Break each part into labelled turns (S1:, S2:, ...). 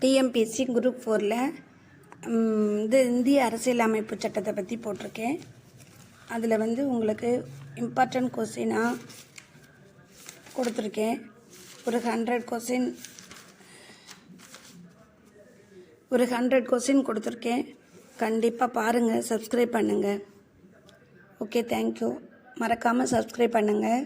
S1: TNPSC group ஃபோரில் இது இந்திய அரசியலமைப்பு சட்டத்தை பற்றி போட்டிருக்கேன். அதில் வந்து உங்களுக்கு இம்பார்ட்டண்ட் கொஸ்டினாக கொடுத்துருக்கேன். ஒரு ஹண்ட்ரட் கொஸ்டின் ஒரு ஹண்ட்ரட் கொஸ்டின் கொடுத்துருக்கேன். கண்டிப்பாக பாருங்கள் சப்ஸ்கிரைப் பண்ணுங்கள் ஓகே தேங்க்யூ மறக்காமல் சப்ஸ்கிரைப் பண்ணுங்கள்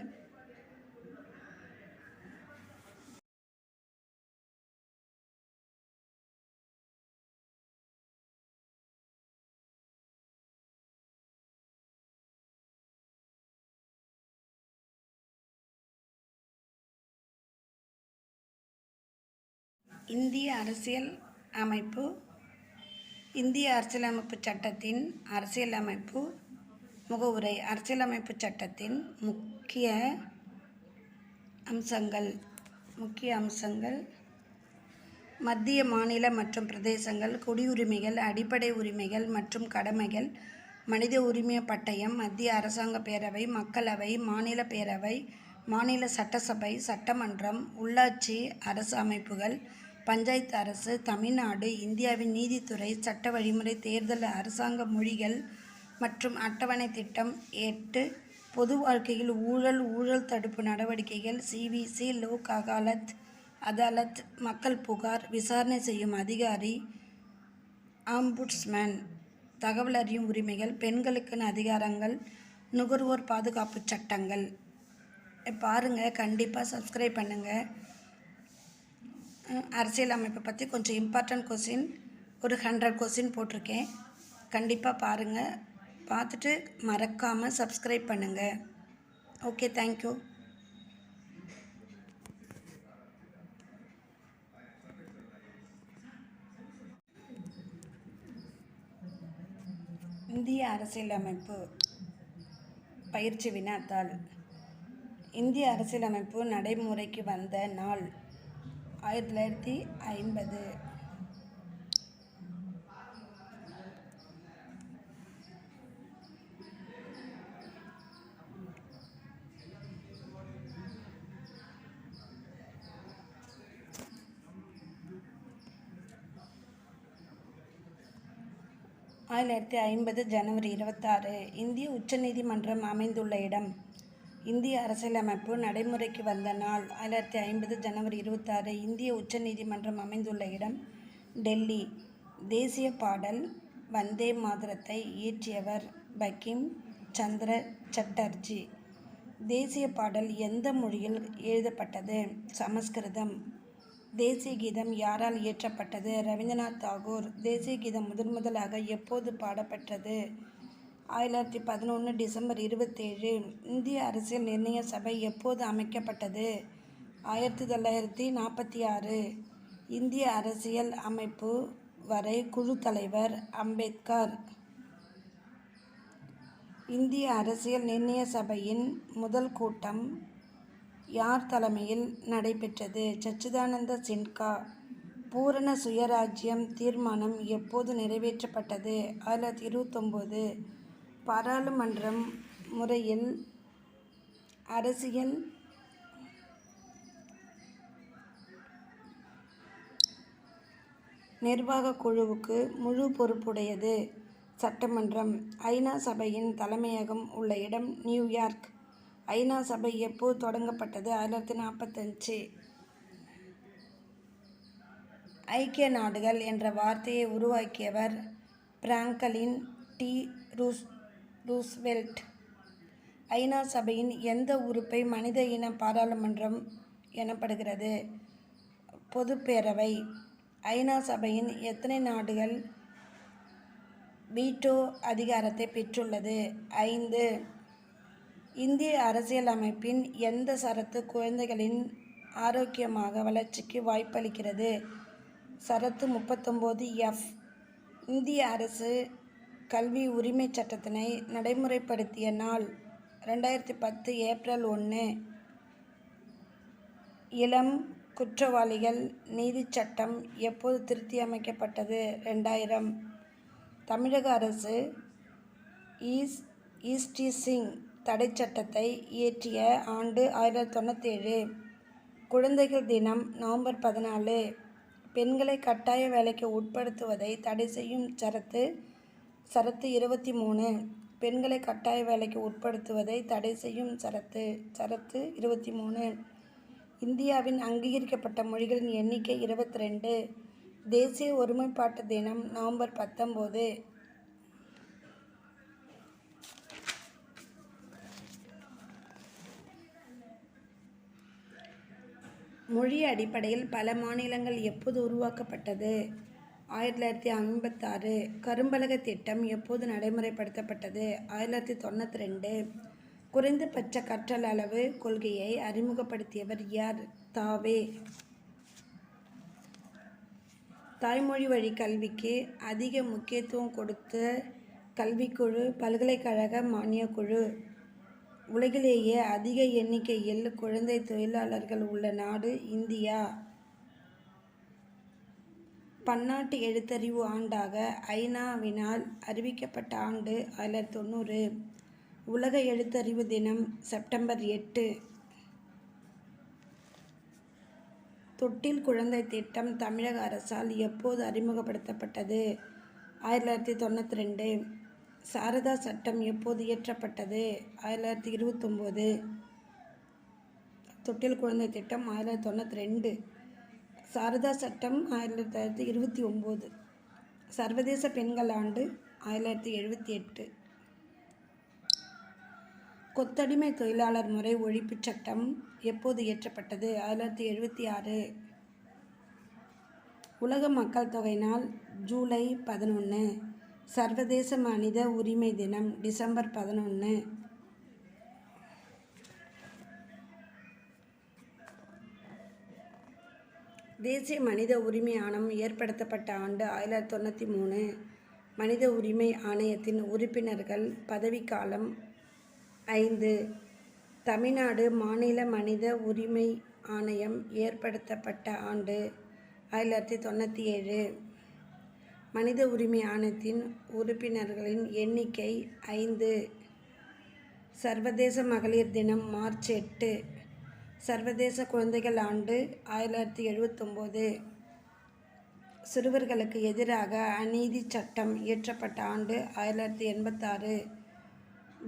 S1: இந்திய அரசியல் அமைப்பு இந்திய அரசியலமைப்பு சட்டத்தின் அரசியலமைப்பு முகவுரை அரசியலமைப்பு சட்டத்தின் முக்கிய அம்சங்கள் முக்கிய அம்சங்கள். மத்திய மாநில மற்றும் பிரதேசங்கள் குடியுரிமைகள் அடிப்படை உரிமைகள் மற்றும் கடமைகள் மனித உரிமை பட்டயம் மத்திய அரசாங்க பேரவை மக்களவை மாநில பேரவை மாநில சட்டசபை சட்டமன்றம் உள்ளாட்சி அரசு அமைப்புகள் பஞ்சாயத்து அரசு தமிழ்நாடு இந்தியாவின் நீதித்துறை சட்ட வழிமுறை தேர்தல் அரசாங்க மொழிகள் மற்றும் அட்டவணை திட்டம் எட்டு பொது வாழ்க்கையில் ஊழல் ஊழல் தடுப்பு நடவடிக்கைகள் சிவிசி லோக் அகாலத் அதாலத் மக்கள் புகார் விசாரணை செய்யும் அதிகாரி ஆம்புட்ஸ்மேன் தகவல் அறியும் உரிமைகள் பெண்களுக்கான அதிகாரங்கள் நுகர்வோர் பாதுகாப்பு சட்டங்கள். பாருங்கள் கண்டிப்பாக சப்ஸ்கிரைப் பண்ணுங்கள் அரசியல் அமைப்பை பற்றி கொஞ்சம் இம்பார்ட்டன்ட் கொஸ்டின் ஒரு ஹண்ட்ரட் கொஸ்டின் போட்டிருக்கேன். கண்டிப்பாக பாருங்கள் பார்த்துட்டு மறக்காமல் சப்ஸ்கிரைப் பண்ணுங்கள் ஓகே தேங்க்யூ இந்திய அரசியலமைப்பு பயிற்சி வினாத்தாள். இந்திய அரசியலமைப்பு நடைமுறைக்கு வந்த நாள் ஆயிரத்தி தொள்ளாயிரத்தி ஐம்பது. தொள்ளாயிரத்தி ஐம்பது ஜனவரி இருபத்தாறு இந்திய உச்சநீதிமன்றம் அமைந்துள்ள இடம். இந்திய அரசியலமைப்பு நடைமுறைக்கு வந்த நாள் ஆயிரத்தி தொள்ளாயிரத்தி ஐம்பது ஜனவரி இருபத்தாறு இந்திய உச்சநீதிமன்றம் அமைந்துள்ள இடம் டெல்லி. தேசிய பாடல் வந்தே மாதரத்தை இயற்றியவர் பக்கிம் சந்திர சட்டர்ஜி. தேசிய பாடல் எந்த மொழியில் எழுதப்பட்டது? சமஸ்கிருதம். தேசிய கீதம் யாரால் இயற்றப்பட்டது? ரவீந்திரநாத் தாகூர். தேசிய கீதம் முதன் முதலாக எப்போது பாடப்பட்டது ஆயிரத்தி தொள்ளாயிரத்தி பதினொன்று டிசம்பர் இருபத்தேழு. இந்திய அரசியல் நிர்ணய சபை எப்போது அமைக்கப்பட்டது? ஆயிரத்தி தொள்ளாயிரத்தி நாற்பத்தி ஆறு. இந்திய அரசியல் அமைப்பு வரை குழு தலைவர் அம்பேத்கர். இந்திய அரசியல் நிர்ணய சபையின் முதல் கூட்டம் யார் தலைமையில் நடைபெற்றது? சச்சிதானந்த சின்கா பூரண சுயராஜ்யம் தீர்மானம் எப்போது நிறைவேற்றப்பட்டது? ஆயிரத்தி இருபத்தொம்போது பாராளுமன்றம் முறையில் அரசியல் நிர்வாகக் குழுவுக்கு முழு பொறுப்புடையது. சட்டமன்றம் ஐநா சபையின் தலைமையகம் உள்ள இடம் நியூயார்க். ஐநா சபை எப்போது தொடங்கப்பட்டது? ஆயிரத்தி நாற்பத்தஞ்சு. ஐக்கிய நாடுகள் என்ற வார்த்தையை உருவாக்கியவர் பிராங்கலின் டி. ரூஸ் ரூஸ்வெல்ட். ஐநா சபையின் எந்த உறுப்பை மனித இன பாராளுமன்றம் எனப்படுகிறது? பொதுப்பேரவை. ஐநா சபையின் எத்தனை நாடுகள் வீட்டோ அதிகாரத்தை பெற்றுள்ளது? ஐந்து. இந்திய அரசியலமைப்பின் எந்த சரத்து குழந்தைகளின் ஆரோக்கியமாக வளர்ச்சிக்கு வாய்ப்பளிக்கிறது? சரத்து முப்பத்தொம்போது எஃப் இந்திய அரசு கல்வி உரிமைச் சட்டத்தினை நடைமுறைப்படுத்திய நாள் ரெண்டாயிரத்தி பத்து ஏப்ரல் ஒன்று. இளம் குற்றவாளிகள் நீதிச் சட்டம் எப்போது திருத்தி அமைக்கப்பட்டது? ரெண்டாயிரம் தமிழக அரசு ஈஸ் ஈஸ்டி சிங் தடை சட்டத்தை இயற்றிய ஆண்டு ஆயிரத்தி தொண்ணூற்றேழு குழந்தைகள் தினம் நவம்பர் பதினாலு. பெண்களை கட்டாய வேலைக்கு உட்படுத்துவதை தடை செய்யும் சரத்து சரத்து இருபத்தி மூணு பெண்களை கட்டாய வேலைக்கு உட்படுத்துவதை தடை செய்யும் சரத்து சரத்து இருபத்தி மூணு இந்தியாவின் அங்கீகரிக்கப்பட்ட மொழிகளின் எண்ணிக்கை இருபத்தி ரெண்டு தேசிய ஒருமைப்பாட்டு தினம் நவம்பர் பத்தொம்போது. மொழி அடிப்படையில் பல மாநிலங்கள் எப்போது உருவாக்கப்பட்டது? ஆயிரத்தி தொள்ளாயிரத்தி ஐம்பத்தாறு கரும்பலக திட்டம் எப்போது நடைமுறைப்படுத்தப்பட்டது? ஆயிரத்தி தொள்ளாயிரத்தி தொண்ணூற்றி ரெண்டு குறைந்தபட்ச கற்றல் அளவு கொள்கையை அறிமுகப்படுத்தியவர் யார்? தாவே. தாய்மொழி வழி கல்விக்கு அதிக முக்கியத்துவம் கொடுத்த கல்விக்குழு பல்கலைக்கழக மானியக்குழு. உலகிலேயே அதிக எண்ணிக்கையில் குழந்தை தொழிலாளர்கள் உள்ள நாடு இந்தியா. பன்னாட்டு எழுத்தறிவு ஆண்டாக ஐநாவினால் அறிவிக்கப்பட்ட ஆண்டு ஆயிரத்தி தொண்ணூறு. உலக எழுத்தறிவு தினம் செப்டம்பர் எட்டு. தொட்டில் குழந்தை திட்டம் தமிழக அரசால் எப்போது அறிமுகப்படுத்தப்பட்டது? ஆயிரத்தி தொள்ளாயிரத்தி தொண்ணூற்றி ரெண்டு. சாரதா சட்டம் எப்போது இயற்றப்பட்டது? ஆயிரத்தி தொள்ளாயிரத்தி இருபத்தொம்போது. தொட்டில் குழந்தை திட்டம் ஆயிரத்தி தொள்ளாயிரத்தி தொண்ணூற்றி ரெண்டு. சாரதா சட்டம் ஆயிரத்தி தொள்ளாயிரத்தி இருபத்தி ஒம்பது சர்வதேச பெண்கள் ஆண்டு ஆயிரத்தி தொள்ளாயிரத்தி எழுபத்தி எட்டு கொத்தடிமை தொழிலாளர் முறை ஒழிப்புச் சட்டம் எப்போது இயற்றப்பட்டது? ஆயிரத்தி தொள்ளாயிரத்தி எழுபத்தி ஆறு உலக மக்கள் தொகை நாள் ஜூலை பதினொன்று சர்வதேச மனித உரிமை தினம் டிசம்பர் பதினொன்று தேசிய மனித உரிமை ஆணையம் ஏற்படுத்தப்பட்ட ஆண்டு ஆயிரத்தி தொண்ணூற்றி மூணு. மனித உரிமை ஆணையத்தின் உறுப்பினர்கள் பதவிக்காலம் ஐந்து. தமிழ்நாடு மாநில மனித உரிமை ஆணையம் ஏற்படுத்தப்பட்ட ஆண்டு ஆயிரத்தி தொள்ளாயிரத்தி தொண்ணூற்றி ஏழு. மனித உரிமை ஆணையத்தின் உறுப்பினர்களின் எண்ணிக்கை ஐந்து. சர்வதேச மகளிர் தினம் மார்ச் எட்டு. சர்வதேச குழந்தைகள் ஆண்டு ஆயிரத்தி தொள்ளாயிரத்தி எழுபத்தொம்போது சிறுவர்களுக்கு எதிராக அநீதி சட்டம் இயற்றப்பட்ட ஆண்டு ஆயிரத்தி தொள்ளாயிரத்தி எண்பத்தாறு.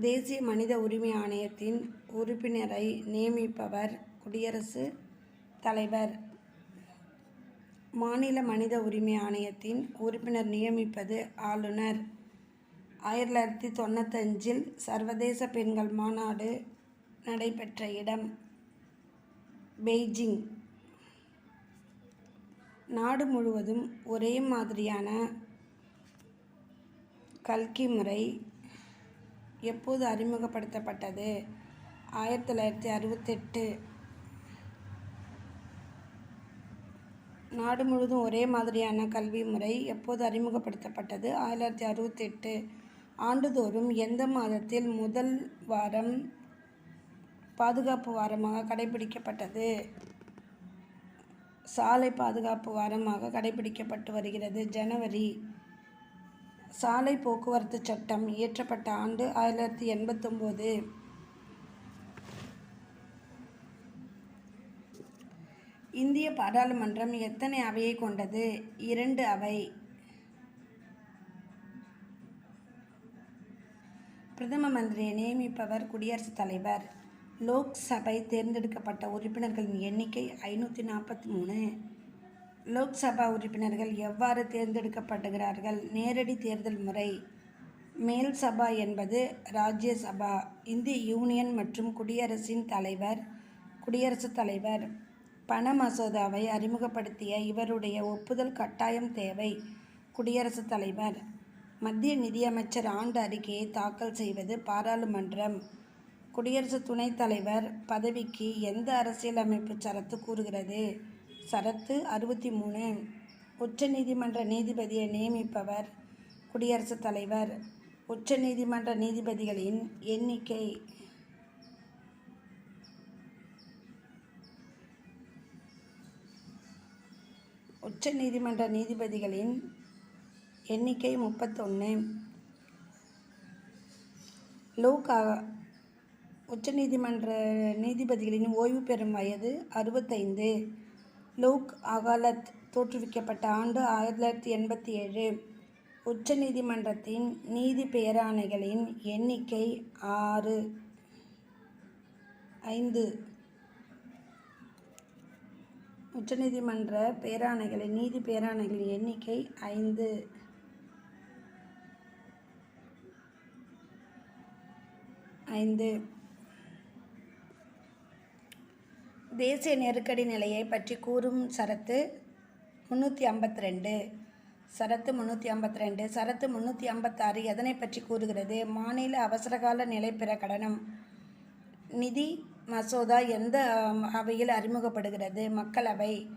S1: தேசிய மனித உரிமை ஆணையத்தின் உறுப்பினரை நியமிப்பவர் குடியரசு தலைவர். மாநில மனித உரிமை ஆணையத்தின் உறுப்பினர் நியமிப்பது ஆளுநர். ஆயிரத்தி தொள்ளாயிரத்தி தொண்ணூத்தஞ்சில் சர்வதேச பெண்கள் மாநாடு நடைபெற்ற இடம் பெய்ஜிங். நாடு முழுவதும் ஒரே மாதிரியான கல்கி முறை எப்போது அறிமுகப்படுத்தப்பட்டது? ஆயிரத்தி தொள்ளாயிரத்தி அறுபத்தெட்டு நாடு முழுவதும் ஒரே மாதிரியான கல்வி முறை எப்போது அறிமுகப்படுத்தப்பட்டது? ஆயிரத்தி தொள்ளாயிரத்தி அறுபத்தெட்டு ஆண்டுதோறும் எந்த மாதத்தில் முதல் வாரம் பாதுகாப்பு வாரமாக கடைபிடிக்கப்பட்டது? சாலை பாதுகாப்பு வாரமாக கடைபிடிக்கப்பட்டு வருகிறது. ஜனவரி சாலை போக்குவரத்து சட்டம் இயற்றப்பட்ட ஆண்டு ஆயிரத்தி எண்பத்தொம்போது. இந்திய பாராளுமன்றம் எத்தனை அவையை கொண்டது? இரண்டு அவை. பிரதம மந்திரியை நியமிப்பவர் குடியரசுத் தலைவர். லோக்சபை தேர்ந்தெடுக்கப்பட்ட உறுப்பினர்களின் எண்ணிக்கை ஐநூற்றி நாற்பத்தி மூணு. லோக்சபா உறுப்பினர்கள் எவ்வாறு தேர்ந்தெடுக்கப்படுகிறார்கள் நேரடி தேர்தல் முறை. மேல் சபா என்பது ராஜ்யசபா. இந்திய யூனியன் மற்றும் குடியரசின் தலைவர் குடியரசுத் தலைவர். பண மசோதாவை அறிமுகப்படுத்திய இவருடைய ஒப்புதல் கட்டாயம் தேவை குடியரசுத் தலைவர். மத்திய நிதியமைச்சர் ஆண்டு அறிக்கையை தாக்கல் செய்வது பாராளுமன்றம். குடியரசு துணைத் தலைவர் பதவிக்கு எந்த அரசியலமைப்பு சரத்து கூறுகிறது? சரத்து அறுபத்தி மூணு. உச்ச நீதிமன்ற நீதிபதியை நியமிப்பவர் குடியரசுத் தலைவர். உச்ச நீதிமன்ற நீதிபதிகளின் எண்ணிக்கை உச்ச நீதிமன்ற நீதிபதிகளின் எண்ணிக்கை முப்பத்தொன்று லோக் உச்ச நீதிமன்ற நீதிபதிகளின் ஓய்வு பெறும் வயது அறுபத்தைந்து. லோக் அகாலத் தோற்றுவிக்கப்பட்ட ஆண்டு ஆயிரத்தி தொள்ளாயிரத்தி எண்பத்தி ஏழு. உச்ச நீதிமன்றத்தின் நீதி பேராணைகளின் எண்ணிக்கை ஆறு. ஐந்து. உச்சநீதிமன்ற பேராணைகளின் நீதி பேராணைகளின் எண்ணிக்கை ஐந்து. ஐந்து. தேசிய நெருக்கடி நிலையை பற்றி கூறும் சரத்து முந்நூற்றி ஐம்பத்தி ரெண்டு சரத்து முந்நூற்றி ஐம்பத்தி ரெண்டு சரத்து முந்நூற்றி ஐம்பத்தாறு எதனை பற்றி கூறுகிறது? மாநில அவசரகால நிலை பிரகடனம் நிதி மசோதா எந்த அவையில் அறிமுகப்படுகிறது? மக்களவை.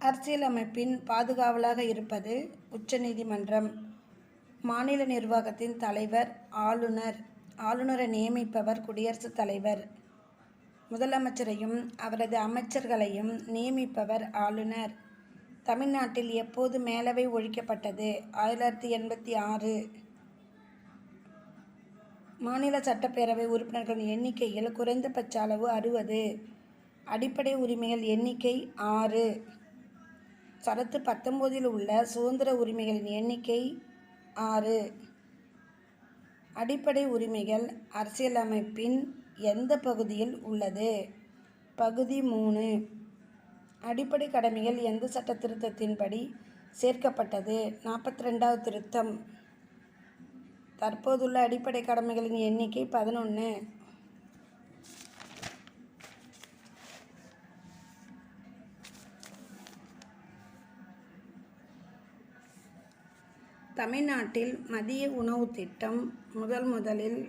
S1: அரசியலமைப்பின் பாதுகாவலாக இருப்பது உச்சநீதிமன்றம். மாநில நிர்வாகத்தின் தலைவர் ஆளுநர். ஆளுநரை நியமிப்பவர் குடியரசுத் தலைவர். முதலமைச்சரையும் அவரது அமைச்சர்களையும் நியமிப்பவர் ஆளுநர். தமிழ்நாட்டில் எப்போது மேலவை ஒழிக்கப்பட்டது? ஆயிரத்தி எண்பத்தி ஆறு. மாநில சட்டப்பேரவை உறுப்பினர்களின் எண்ணிக்கையில் குறைந்தபட்ச அளவு அறுபது அடிப்படை உரிமைகள் எண்ணிக்கை ஆறு. சரத்து பத்தொம்போதில் உள்ள சுதந்திர உரிமைகளின் எண்ணிக்கை ஆறு. அடிப்படை உரிமைகள் அரசியலமைப்பின் எந்த பகுதியில் உள்ளது? பகுதி மூணு. அடிப்படை கடமைகள் எந்த சட்ட திருத்தத்தின்படி சேர்க்கப்பட்டது? நாற்பத்தி ரெண்டாவது திருத்தம். தற்போதுள்ள அடிப்படை கடமைகளின் எண்ணிக்கை பதினொன்று தமிழ்நாட்டில் மதிய உணவு திட்டம் முதல் முதலில்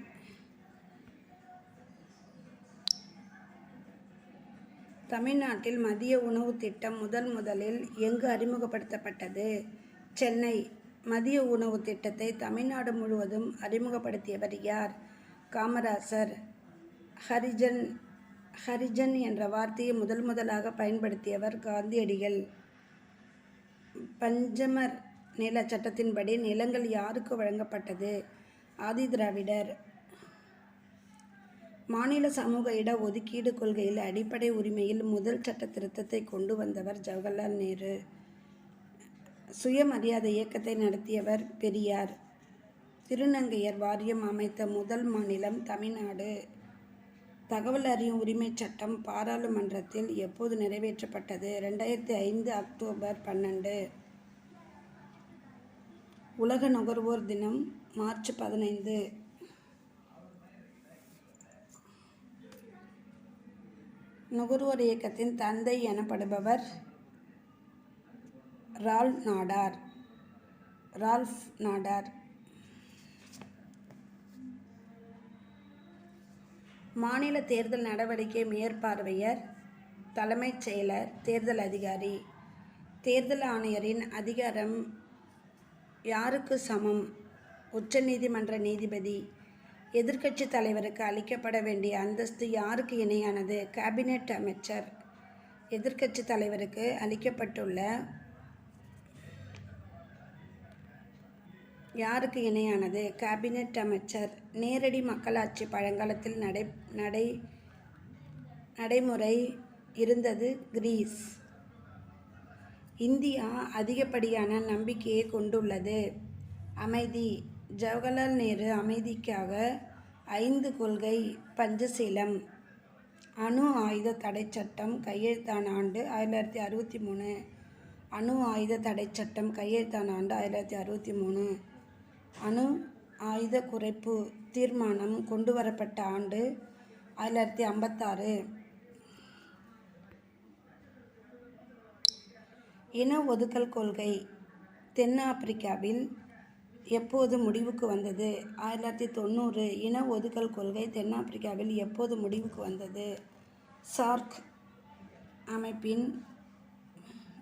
S1: தமிழ்நாட்டில் மதிய உணவு திட்டம் முதல் முதலில் எங்கு அறிமுகப்படுத்தப்பட்டது? சென்னை மதிய உணவு திட்டத்தை தமிழ்நாடு முழுவதும் அறிமுகப்படுத்தியவர் யார்? காமராசர். ஹரிஜன் ஹரிஜன் என்ற வார்த்தையை முதல் முதலாக பயன்படுத்தியவர் காந்தியடிகள். பஞ்சமர் நில சட்டத்தின்படி நிலங்கள் யாருக்கு வழங்கப்பட்டது? ஆதி திராவிடர் மாநில சமூக இட ஒதுக்கீடு கொள்கையில் அடிப்படை உரிமையில் முதல் சட்ட திருத்தத்தை கொண்டு வந்தவர் ஜவஹர்லால் நேரு. சுயமரியாதை இயக்கத்தை நடத்தியவர் பெரியார். திருநங்கையர் வாரியம் அமைத்த முதல் மாநிலம் தமிழ்நாடு. தகவல் அறியும் உரிமைச் சட்டம் பாராளுமன்றத்தில் எப்போது நிறைவேற்றப்பட்டது? ரெண்டாயிரத்தி ஐந்து அக்டோபர் பன்னெண்டு. உலக நுகர்வோர் தினம் மார்ச் பதினைந்து. நுகர்வோர் இயக்கத்தின் தந்தை எனப்படுபவர் ரால் நாடார். ரால்ஃப் நாடார். மாநில தேர்தல் நடவடிக்கை மேற்பார்வையர் தலைமைச் செயலர் தேர்தல் அதிகாரி. தேர்தல் ஆணையரின் அதிகாரம் யாருக்கு சமம்? உச்சநீதிமன்ற நீதிபதி. எதிர்க்கட்சி தலைவருக்கு அளிக்கப்பட வேண்டிய அந்தஸ்து யாருக்கு இணையானது? கேபினெட் அமைச்சர். எதிர்க்கட்சி தலைவருக்கு அளிக்கப்பட்டுள்ள யாருக்கு இணையானது? கேபினெட் அமைச்சர் நேரடி மக்களாட்சி பழங்காலத்தில் நடை நடை நடைமுறை இருந்தது கிரீஸ். இந்தியா அதிகப்படியான நம்பிக்கையை கொண்டுள்ளது. அமைதி ஜவஹர்லால் நேரு அமைதிக்காக ஐந்து கொள்கை பஞ்சசீலம் அணு ஆயுத தடை சட்டம் கையெழுத்தான ஆண்டு ஆயிரத்தி தொள்ளாயிரத்தி அறுபத்தி மூணு. அணு ஆயுத தடை சட்டம் கையெழுத்தான ஆண்டு ஆயிரத்தி தொள்ளாயிரத்தி அறுபத்தி மூணு. அணு ஆயுத குறைப்பு தீர்மானம் கொண்டு வரப்பட்ட ஆண்டு ஆயிரத்தி தொள்ளாயிரத்தி ஐம்பத்தாறு. இன ஒதுக்கல் கொள்கை தென்னாப்பிரிக்காவில் எப்போது முடிவுக்கு வந்தது? ஆயிரத்தி தொள்ளாயிரத்தி தொண்ணூறு இன ஒதுக்கல் கொள்கை தென்னாப்பிரிக்காவில் எப்போது முடிவுக்கு வந்தது? சார்க் அமைப்பின்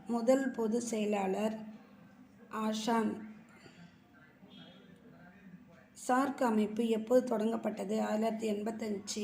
S1: முதல் பொதுச் செயலாளர் ஆஷான் சார்க் அமைப்பு எப்போது தொடங்கப்பட்டது? ஆயிரத்தி எண்பத்தஞ்சு